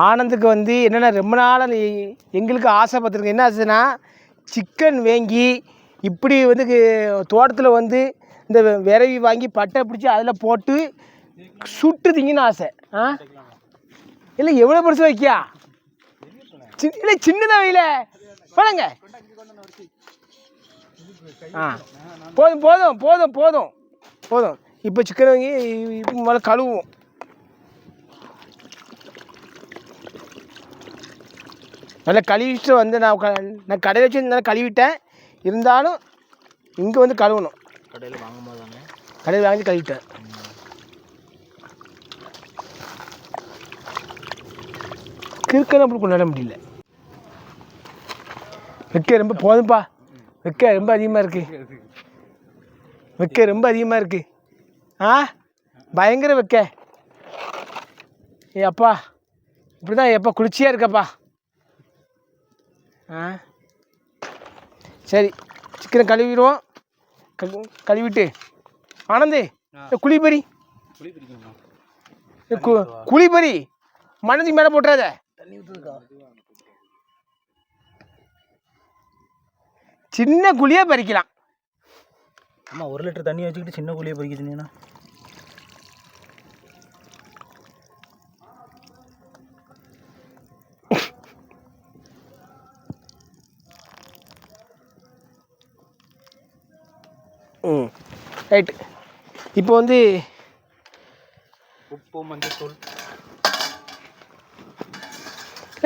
ஆனந்துக்கு வந்து என்னென்னா ரொம்ப நாளாக எங்களுக்கு ஆசைப்பட்டிருக்கு என்ன ஆச்சுன்னா சிக்கன் வாங்கி இப்படி வந்து தோட்டத்தில் வந்து இந்த விரவி வாங்கி பட்டை பிடிச்சி அதில் போட்டு சுட்டுதிங்கன்னு ஆசை ஆ இல்லை எவ்வளோ பெருசு வைக்கியா சின்ன இல்லை சின்னதாக வையில போலங்க ஆ போதும் போதும் போதும் போதும் போதும் இப்போ சிக்கன் வாங்கி இப்போ முதல்ல கழுவும் நல்லா கழுவிட்டு வந்து நான் க- நான் கடையில் வச்சு நல்லா கழுவிட்டேன். இருந்தாலும் இங்கே வந்து கழுவணும். கடையில் வாங்கும் போது கடையில் வாங்கி கழுவிட்டேன். கிறுக்கெல்லாம் அப்படி கொண்டாட முடியல. வெக்க ரொம்ப போதும்ப்பா வெக்க ரொம்ப அதிகமாக இருக்கு. வெக்க ரொம்ப அதிகமாக இருக்கு. ஆ? பயங்கர வெக்க. ஏ அப்பா. இப்படி தான் எப்பா குளிர்ச்சியாக இருக்கப்பா. ஆ. சரி சிக்கனை கழுவிடுவோம். கழு கழுவிட்டு. ஆனந்தி குழிப்பறி. குழிப்பறி. மனதுக்கு மேலே போட்டுறாத. சின்ன குழியே பறிக்கலாம். அம்மா ஒரு லிட்டர் தண்ணி வச்சுக்கிட்டு சின்ன குழியை பறிக்க சொன்னீங்கன்னா? ரைட்டு இப்போ வந்து உப்பு மஞ்சள் தூள்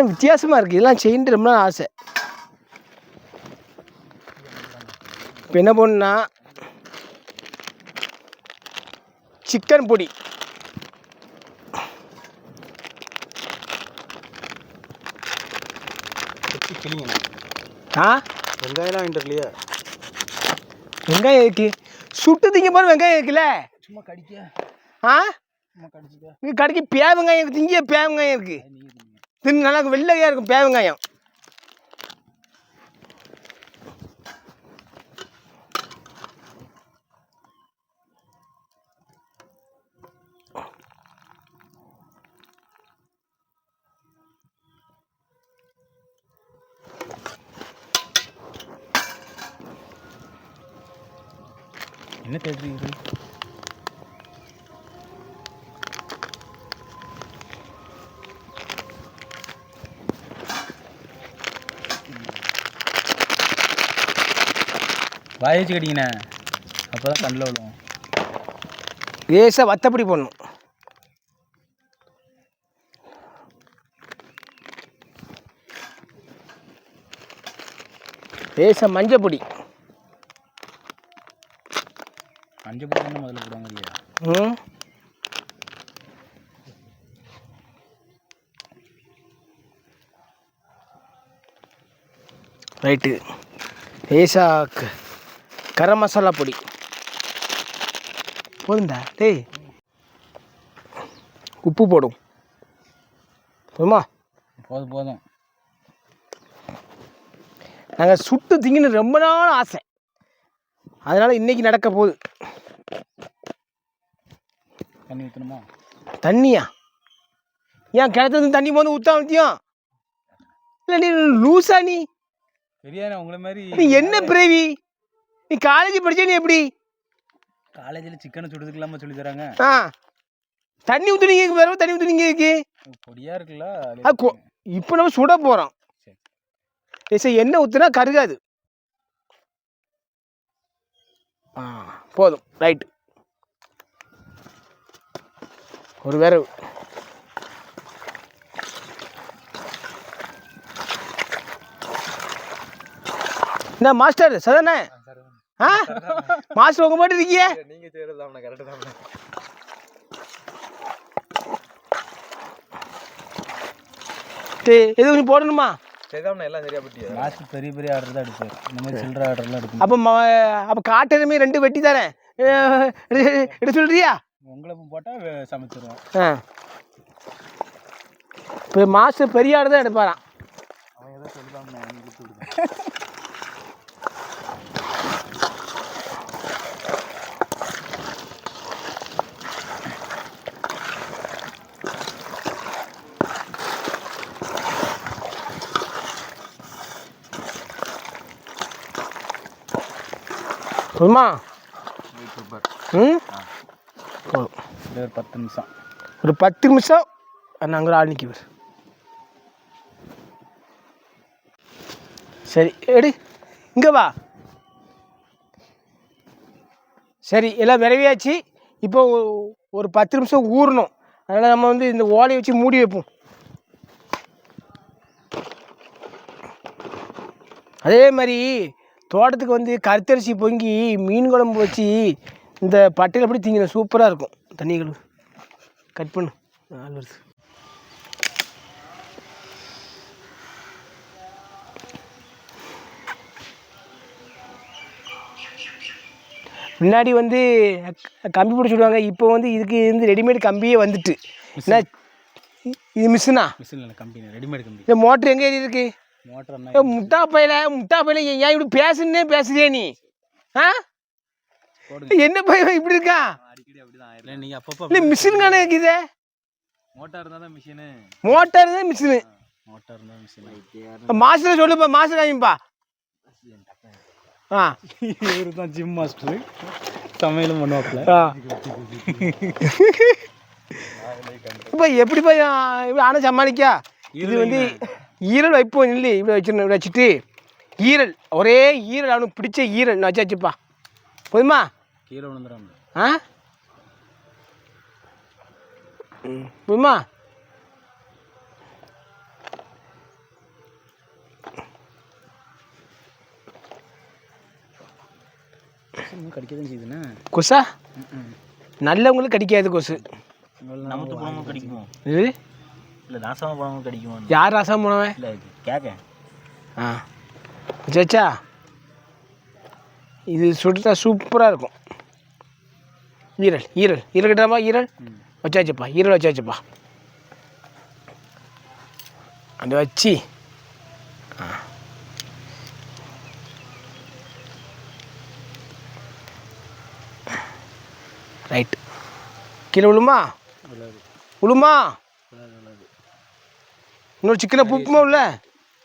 வித்தியாசமாக இருக்குது இதெல்லாம் செய்யிட்டு ரொம்ப ஆசை. இப்போ என்ன பண்ணுன்னா சிக்கன் பொடி. ஆ? வெங்காயம்லாம் வாங்கிட்டு வரலையா. வெங்காயம் இருக்கு சுட்டு திங்க போகிற வெங்காயம் இருக்குல்ல? சும்மா கடிக்க. ஆ? கடைக்கு பே வெங்காயம் இருக்குது இங்கே பே வெங்காயம் இருக்குது திங்க தின்னு நல்லா வெள்ளையாக இருக்கும் பே என்ன தேடுறீங்க வாய வச்சு கட்டிங்கண்ணே. அப்போ தான் கண்ணில் விழுவோம் லேசாக வத்தப்படி போடணும். லேசாக மஞ்சள் பொடி மஞ்சள் பொடி தானே முதல்ல போடுவாங்க இல்லையா ம் ரைட்டு க- கரம் மசாலா பொடி போதுண்டா டேய் உப்பு போடும் போதுமா போதும் போதும் நாங்கள் சுட்டு திங்கன்னு ரொம்ப நாள் ஆசை அதனால் இன்னைக்கு நடக்க போகுது தண்ணி ஊற்றணுமா தண்ணியா? ஏன் கிணத்துல தண்ணி போது ஊற்றா ஊற்றியும் இல்லை நீ லூசா நீ. பெரியாண்ணே உங்களை மாதிரி நீ என்ன பிறவி நீ காலேஜ் படிச்ச நீ எப்படி? காலேஜில் சிக்கனை சுடுறதுக்கு சொல்லி தராங்க. ஆ. தண்ணி ஊற்றுனீங்க வேற தண்ணி ஊற்றுனீங்க இருக்கு பொடியாக இருக்குல்ல அது இப்போ நம்ம சுட போகிறோம் சரி. சரி எண்ணெய் ஊற்றுனா கருகாது. ஆ போதும். ரைட்டு. ஒரு விரவு என்ன மாஸ்டர் சதானே ஆ? மாஸ்டர் உங்க மட்டும் இருக்கியே நீங்கள் செய்கிறது தான் கரெக்டு தான் எதுவும் நீ போடணுமா? சரிதான் எல்லாம் சரியா பட்டியா? லாஸ்ட் பெரிய பெரிய ஆர்டர் தான் எடுப்பார். இந்த மாதிரி சில்லற ஆர்டர்லாம் எடுக்கணும். அப்போ அப்போ காட்டெருமே ரெண்டு வெட்டி தரேன் எடுத்து சொல்றியா? உங்களுக்கும் போட்டால் சமைச்சிருவோம். ஆ. இப்போ மாசு பெரிய ஆடு தான் எடுப்பாராம். உமா. ம்? இது ஒரு பத்து நிமிஷம். ஒரு பத்து நிமிஷம் நாங்கள் ஒரு ஆள் நிற்கிவர் சரி எடு இங்கே வா. சரி எல்லாம் விரைவியாச்சு. இப்போ ஒரு பத்து நிமிஷம் ஊறணும். அதனால் நம்ம வந்து இந்த ஓலையை வச்சு மூடி வைப்போம். அதே மாதிரி தோட்டத்துக்கு வந்து கருத்தரிசி பொங்கி மீன் குழம்பு வச்சு இந்த பட்டையில் அப்படி திங்கணும்? சூப்பராக இருக்கும். தண்ணி கழுவு கட் பண்ணு. ஆள் வருது முன்னாடி வந்து கம்பி பிடிச்சி விடுவாங்க. இப்போ வந்து இதுக்கு இருந்து ரெடிமேட் கம்பியே வந்துட்டு. என்ன? இது மிஷினா? மிஷின் இல்லை கம்பெனி ரெடிமேட் கம்பெனி இந்த மோட்ரு எங்கே ஏறி இருக்கு? மோட்டர் முட்டா பையில முட்டா பையில ஏன் இப்படி பேசுன்னே பேசுறியே நீ? ஆ? என்ன பையன் இப்படி இருக்கா? இல்லை நீங்கள் அப்பப்போ இல்லை மிஷின் காண இருக்குதே மோட்டார் இருந்தால் தான் மிஷினு மோட்டார் தான் மிஷினு மோட்டார் இருந்தால் மிஷின் மாஸ்டர் சொல்லுப்பா மாஸ்டர் காமிப்பா. ஆ. இவரு தான் ஜிம் மாஸ்டர் சமையலும் பண்ணுவாப்புல. ஆ. இப்போ எப்படி போய் ஆனால் சமாளிக்கா? இது வந்து ஈரல் வைப்போம் இல்லை இப்படி வச்சிருந்தோம் இப்படி வச்சுட்டு ஈரல் ஒரே ஈரல் அவனுக்கு பிடிச்ச ஈரல் நான் வச்சாச்சுப்பா. போதுமா? கீழே விழுந்துடும் ஆ? ம், போதுமா கடிக்க தான் செய்யுதுண்ணே. கொசா? நல்லவங்களுக்கு கடிக்காது கொசு. நமக்கு போனவங்க கடிக்குமோ? இது? இல்லை நாசமாக போனவங்க கடிக்குமோ? யார் ராசா போனவன்? இல்லை கேட்க ஆ. வச்சாச்சா இது சுட்டா சூப்பராக இருக்கும். ஈரல் ஈரல். ஈரல் கட்டுறாப்பா ஈரல்? வச்சாச்சுப்பா ஈரல் வச்சாச்சுப்பா. அது வச்சு. ஆ. ரைட்டு கீழே விழுமா? விழுமா? இன்னொரு சிக்கனை பூக்குமா உள்ள?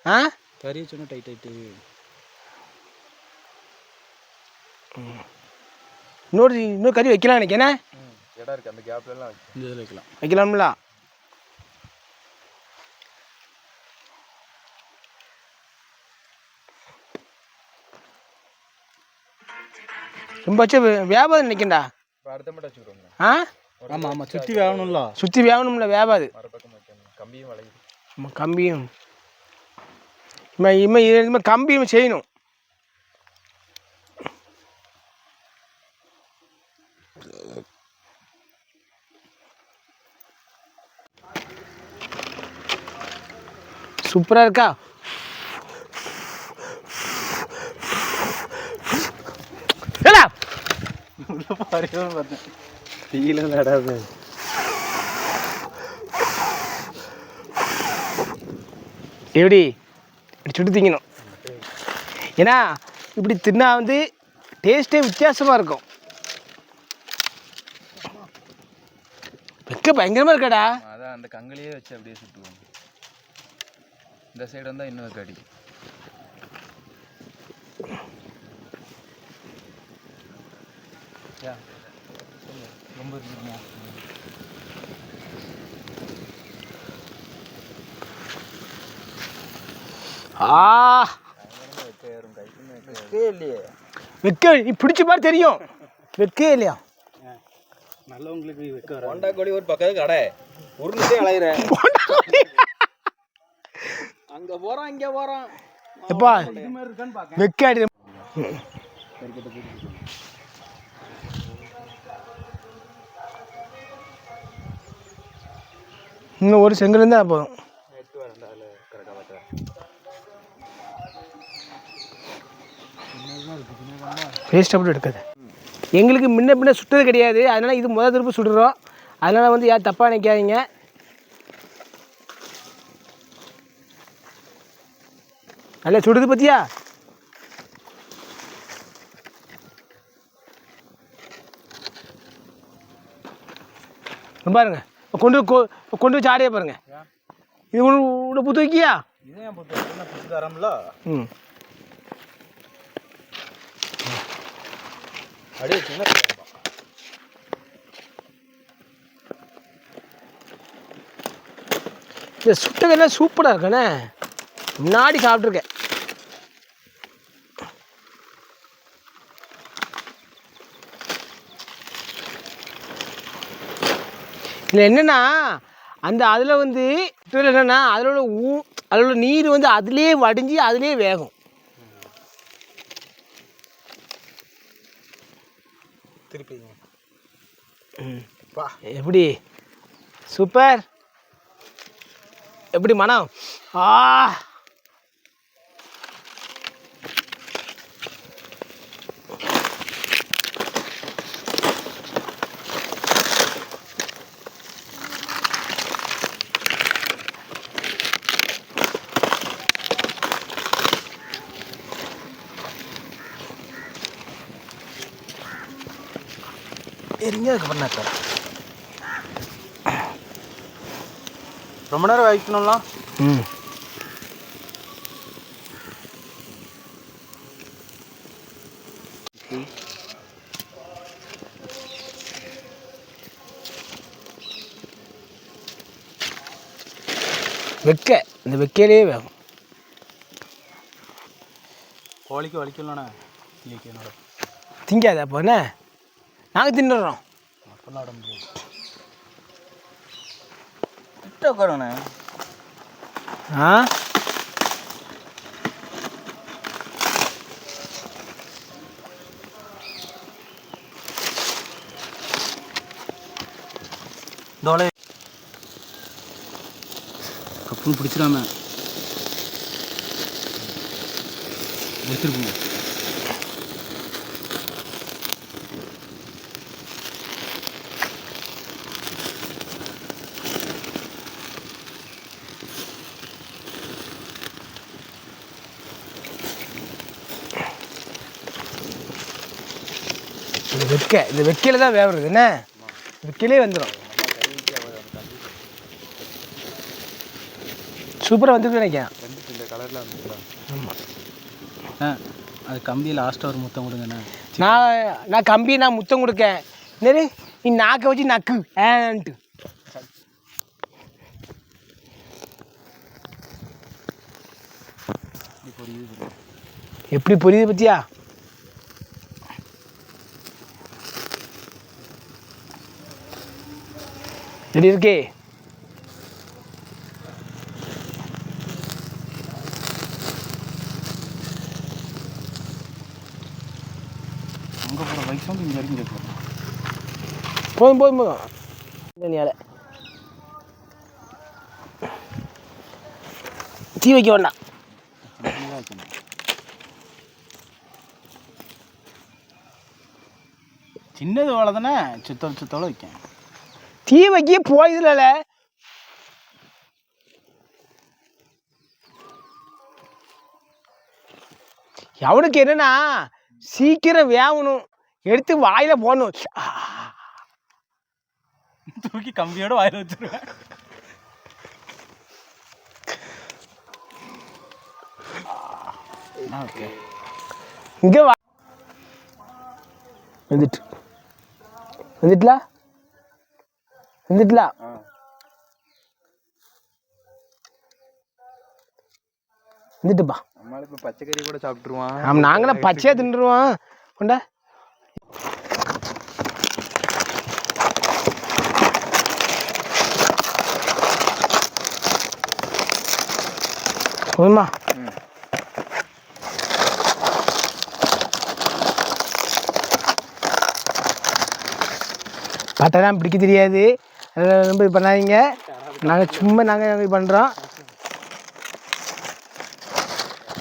ஆ? கறி சொன்னால் டைட் ஆயிட்டு இன்னொரு இன்னொரு கறி வைக்கலாம் எனக்கு என்ன இடம் இருக்குது அந்த கேப்லலாம் இந்த இதில் வைக்கலாம். வைக்கலாம்ல? ரொம்ப வச்சு வியாபாரம் நிற்கண்டா இப்போ அடுத்த மட்டும் வச்சுக்கிறோங்க ஆ? ஆமாம் ஆமாம் சுற்றி வேகணும்ல சுற்றி வேகணும்ல வைக்கணும் கம்பியும் வளையுது நம்ம கம்பியும். இம்மா இம்மா கம்பியும் செய்யணும். சூப்பராக இருக்கா? பார்த்தேன் எப்படி? இப்படி சுட்டு திங்கணும். ஏன்னா இப்படி தின்னா வந்து டேஸ்ட்டே வித்தியாசமாக இருக்கும். வெக்க பயங்கரமாக இருக்காடா. அதான் அந்த கங்கலையே வச்சு அப்படியே சுட்டுவோம் இந்த சைடு வந்தால் இன்னும் கடி ரொம்ப இல்லையே. வெக்க நீ பிடிச்ச மாதிரி தெரியும். வெக்கே இல்லையா? நல்லவங்களுக்கு வைக்க வர ஹோண்டா கோழி ஒரு பக்கத்து கடை. உருண்டுட்டே அலையிறேன் அங்கே போகிறான் இங்கே போகிறான் எப்பா வெக்காடி. இன்னும் ஒரு செங்கல் இருந்தால் போதும். வேஸ்ட் அப்படி எடுக்காது. எங்களுக்கு முன்ன பின்ன சுட்டது கிடையாது. அதனால் இது முதல் திருப்பி சுடுறோம். அதனால் வந்து யார் தப்பாக நினைக்காதீங்க. நல்லா சுடுது பத்தியா? பாருங்க. கொண்டு கொண்டு வச்சு ஆடையே பாருங்க. இது உள்ள புத்து வைக்கியா? ம். அப்படியே சின்ன பிள்ளை. இந்த சுட்டதெல்லாம் சூப்பராக இருக்குண்ணே. முன்னாடி சாப்பிட்ருக்கேன் இதில் என்னென்னா அந்த அதில் வந்து இதில் என்னென்னா அதில் உள்ள ஊ அதில் உள்ள நீர் வந்து அதுலேயே வடிஞ்சு அதுலேயே வேகும். திருப்பிங்க எப்படி? சூப்பர். எப்படி மனம்? ஆ. எரிஞ்ச அதுக்கப்புறம் நான் தரேன் ரொம்ப நேரம் வைக்கணும்லாம் ம். வெக்க. இந்த வெக்கையிலே வேகும். கோழிக்கு வலிக்கலண்ணே திங்காத அப்போ என்ன? நாங்கள் தின்னுடுறோம் அப்பெல்லாம் விட முடியாது கிட்ட உட்காரண்ணே ஆ? தோலை. கப்புன்னு பிடிச்சிடாம. எடுத்துருப்போம் வெக்க. இந்த வெக்கையில் தான் வேவுறது. என்ன? வெக்கையிலே வந்துடும் சூப்பராக வந்துருக்கு நினைக்கிறேன். இந்த கலரில் வந்துக்கலாம் ஆமாம் ஆ அது கம்பி லாஸ்ட்டாக ஒரு முத்தம் கொடுங்கண்ணே நான் நான் கம்பி நான் முத்தம் கொடுக்கேன். என்னது? நீ நாக்கை வச்சு நக்கு. ஏன்ட்டு? எப்படி புரியுது பத்தியா? எப்படி இருக்கே போதும் போதும் போதும். இல்லையால தீ வைக்க வேண்டாம். சின்னது வேலை தானே? சுத்தோட சுத்தோட வைக்கேன். தீ வைக்க போயதில்ல எவனுக்கு என்னன்னா சீக்கிரம் வேகணும் எடுத்து வாயில போடணும். தூக்கி கம்பியோட வாயில் வச்சிருவேன். இங்க வா. வந்துட்டு. வந்துட்டுலா? நம்மளால இப்போ பச்சைக்கறி கூட சாப்பிட்ருவான் ஆமாம் நாங்களாம் பச்சையாக தின்றுவோம் கொண்டா. போதுமா? பட்டெல்லாம் பிடிக்க தெரியாது. ரொம்ப இது பண்ணாதீங்க. நாங்கள் சும்மா நாங்கள் இது பண்ணுறோம்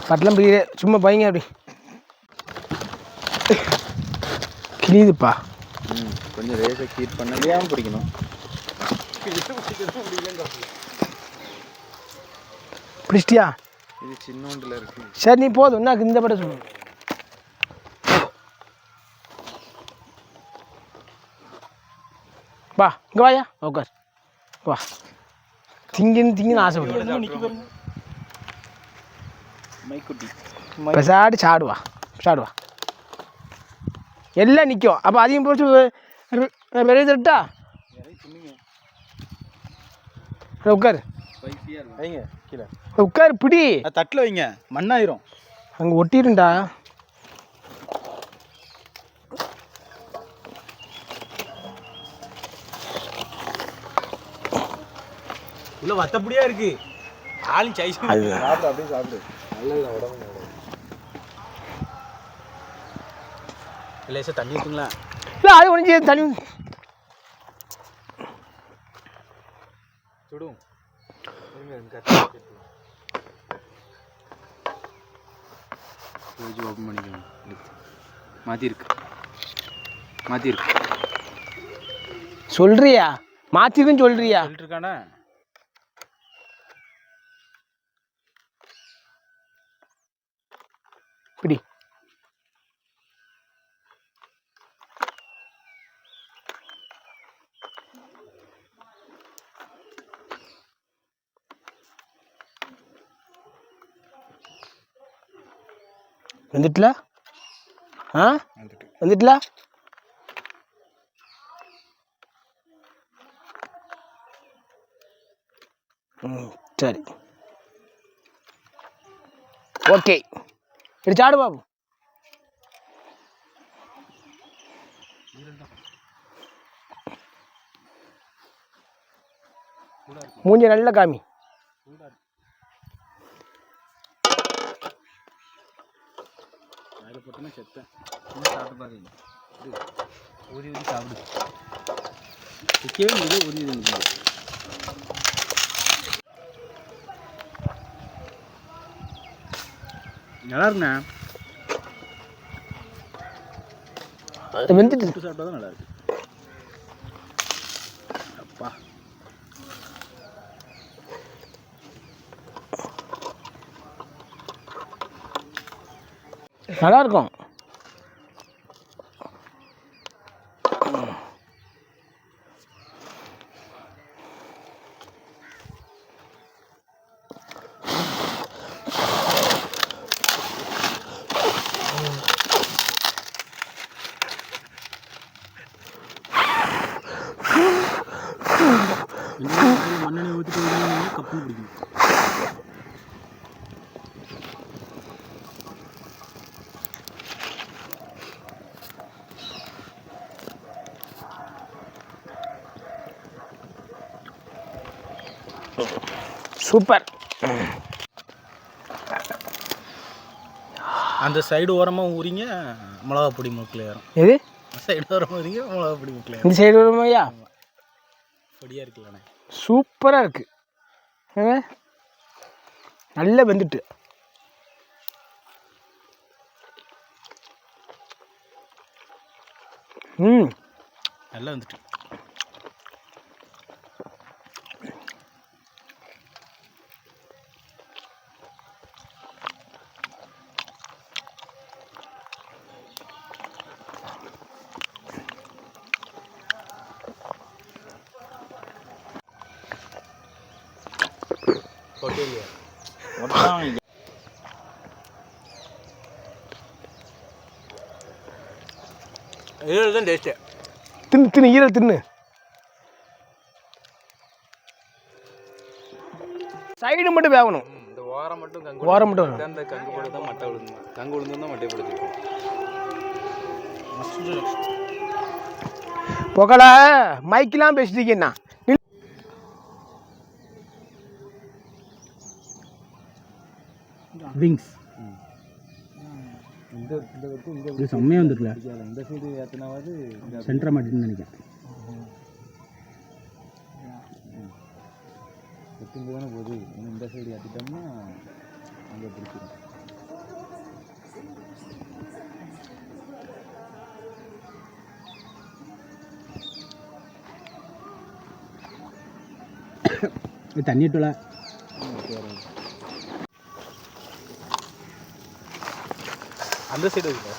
பட்டெல்லாம் பிடிக்கிற சும்மா பையங்க அப்படி. கிளியுதுப்பா ம் கொஞ்சம் ரேஸை கீட் பண்ண ஏன் பிடிக்கணும். பிடிச்சிட்டியா? இது சின்னோண்டில் இருக்கு. சரி நீ போதும் என்ன இந்த படம் சொல்லு. வா இங்கே வாயா உட்கார் வா திங்கின்னு திங்கின்னு ஆசைப்படுவேன் மைக்குட்டி பெசாடி சாடுவா சாடுவா எல்லாம் நிற்கும் அப்போ அதிகம் போச்சு விரைவு தட்டா உட்கார் வைங்க கீழே உட்கார் பிடி தட்டில் வைங்க மண்ணாயிரும் அங்கே ஒட்டிடும்டா உள்ள வத்தப்படியா இருக்கு. ஆளும் சைஸ் அது சாப்பிடு அப்படியே சாப்பிடு. நல்லது உடம்பு லேசாக தண்ணி ஊற்றுங்களா இல்லை அது ஒழிஞ்சு தனி சுடும் பேஜ் ஓப்பன் பண்ணிக்கோங்க. மாற்றிருக்கு மாற்றிருக்கு சொல்றியா? மாற்றிருக்குன்னு சொல்றியா? சொல்லிட்டு பிடி. வந்துட்டுல? ஆ? வந்துட்டு. வந்துட்டுல? ம் சரி. ஓகே. இடி சாடு பாபு. மூஞ்சி நல்ல காமி. சாப்பிடு போட்டோன்னா செத்தேன் இன்னும் சாப்பிட்டு பாருங்க இது ஊதி ஊதி சாப்பிடு நிற்கவே முடியல ஊதி ஊதி முடியல நல்லா இருக்குண்ணா வெந்துட்டு. சாப்பிட்டா தான் நல்லா இருக்கு அப்பா. நல்லா இருக்கும் சூப்பர். அந்த சைடு ஓரமாக ஊறிங்க மிளகா பொடி மூக்கில் ஏறும். எது? சைடு ஓரமாக ஊறிங்க மிளகா பொடி மூக்கில் ஏறும். இந்த சைடு வருமாய்யா பொடியாக இருக்குல்லண்ணே. சூப்பராக இருக்கு. ஏங்க? நல்லா வெந்துட்டு. ம். நல்லா வந்துட்டு. தான் டேஸ்ட்டு தின்னு தின்னு ஈரல் தின்னு. சைடு மட்டும் வேகணும். இந்த ஓரம் மட்டும் கங்கு ஓரம் மட்டும். அந்த கங்கு தான் மட்டை விழுந்து கங்கு விழுந்து தான் மட்டை பிடிச்சிருக்கும். புகழ மைக்கெலாம் பேசிட்டீங்கண்ணா விங்ஸ் இது செம்மையாக வந்துருக்குல. இந்த சைடு ஏற்றினாவது சென்டரை மாட்டின்னு நினைக்கிறேன். எட்டுங்க தானே போகுது. இன்னும் இந்த சைடு ஏற்றிட்டோம்னா அங்கே பிடிச்சிடும் தண்ணி விட்டுல அந்த சைடு இருக்கு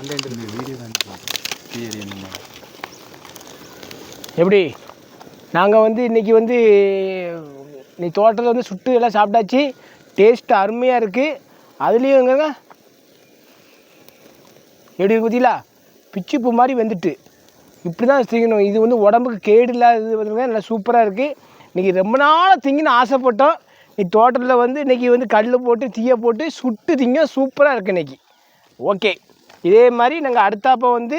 அந்த இந்த வீடியோ தான் சரி என்னமா எப்படி? நாங்கள் வந்து இன்றைக்கி வந்து நீ தோட்டத்தில் வந்து சுட்டு எல்லாம் சாப்பிட்டாச்சு. டேஸ்ட்டு அருமையாக இருக்குது அதுலேயும் எங்கங்க? எப்படி பார்த்தீங்களா பிச்சுப்பு மாதிரி வந்துட்டு. இப்படி தான் திங்கணும். இது வந்து உடம்புக்கு கேடு இல்லாதது வந்துங்க நல்லா சூப்பராக இருக்குது இன்றைக்கி ரொம்ப நாளாக திங்கன்னு ஆசைப்பட்டோம். தோட்டத்தில் வந்து இன்றைக்கி வந்து கல் போட்டு தீயை போட்டு சுட்டு திங்க சூப்பராக இருக்குது இன்றைக்கி ஓகே. இதே மாதிரி நாங்கள் அடுத்தாப்போ வந்து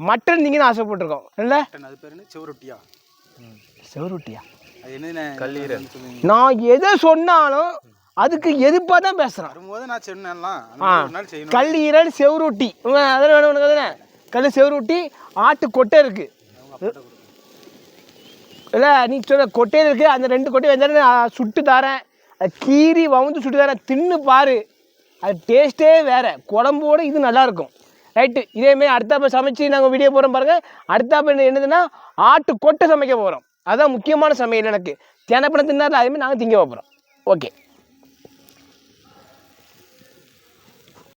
மட்டன் திங்கன்னு ஆசைப்பட்டிருக்கோம். இல்லை அது பேர் என்ன? செவரொட்டியா? செவரொட்டியா? நான் எதை சொன்னாலும் அதுக்கு எதிர்ப்பாக தான் பேசுகிறேன் வரும்போது நான் சொன்னேன்லாம். செய்யணும். கல்லீரல் செவரொட்டி. அதெல்லாம் வேணும் உனக்கு தானே கல் செவரொட்டி ஆட்டு கொட்டை இருக்குது இல்லை நீ சொல்ல கொட்டையில் இருக்குது அந்த ரெண்டு கொட்டை வந்தாலும் நான் சுட்டு தரேன். கீரி வவுந்து சுட்டு தரேன் தின்னு பாரு. அது டேஸ்ட்டே வேறு. குழம்போடு இது நல்லாயிருக்கும் ரைட்டு இதேமாரி அடுத்தாப்ப சமைச்சு நாங்கள் வீடியோ போகிறோம் பாருங்கள் அடுத்தாப்ப என்னதுன்னா ஆட்டு கொட்டை சமைக்க போகிறோம் அதுதான் முக்கியமான சமையல் எனக்கு. தினப்பணம் தின்னாரில் அதேமாதிரி நாங்கள் திங்க போகிறோம் ஓகே